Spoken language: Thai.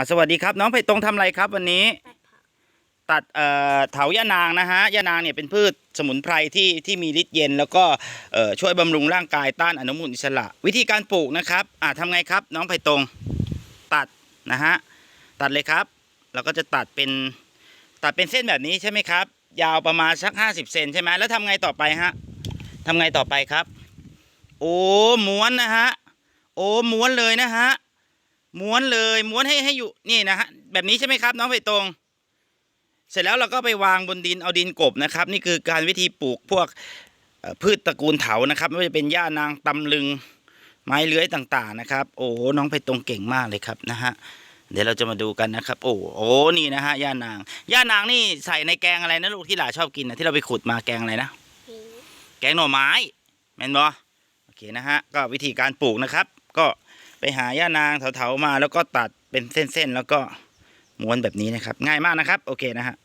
อะสวัสดีครับ น้องไผ่ตรงทำอะไรครับวันนี้ ตัดเอ่อเถายะนางนะฮะยะนางเนี่ยเป็นพืชสมุนไพรที่ที่มีฤทธิ์เย็น แล้วก็เอ่อช่วยบำรุงร่างกายต้านอนุมูลอิสระ วิธีการปลูกนะครับอะทำไงครับ น้องไผ่ตรงตัดนะฮะตัดเลยครับ เราก็จะตัดเป็นตัดเป็นเส้นแบบนี้ใช่ไหมครับ ยาวประมาณสัก 50เซนใช่ไหมแล้วทำไงต่อไปฮะทำไงต่อไปครับ โอ้ม้วนนะฮะโอ้ม้วนเลยนะฮะ ม้วนเลยม้วนให้ให้อยู่นี่นะฮะแบบนี้ใช่ไหมครับ น้องไผ่ตรงเสร็จแล้วเราก็ไปวางบนดินเอาดินกลบนะครับ นี่คือการวิธีปลูกพวกเอ่อพืชตระกูลเถานะครับ ไม่ว่าจะเป็นหญ้านางตำลึงไม้เลื้อยต่างๆนะครับ โอ้โหน้องไปตรงเก่งมากเลยครับนะฮะเดี๋ยวเราจะมาดูกันนะครับ โอ้โหนี่นะฮะหญ้านางหญ้านางนี่ใส่ในแกงอะไรนะลูกที่หลาชอบกินนะที่เราไปขุดมาแกงอะไรนะหิวแกงหน่อไม้แม่นบอโอเคนะฮะก็วิธีการปลูกนะครับ ก็ ไปหาหญ้านางเถาๆมาแล้วก็ตัดเป็นเส้นๆ แล้วก็ม้วนแบบนี้นะครับ ง่ายมากนะครับ โอเคนะฮะ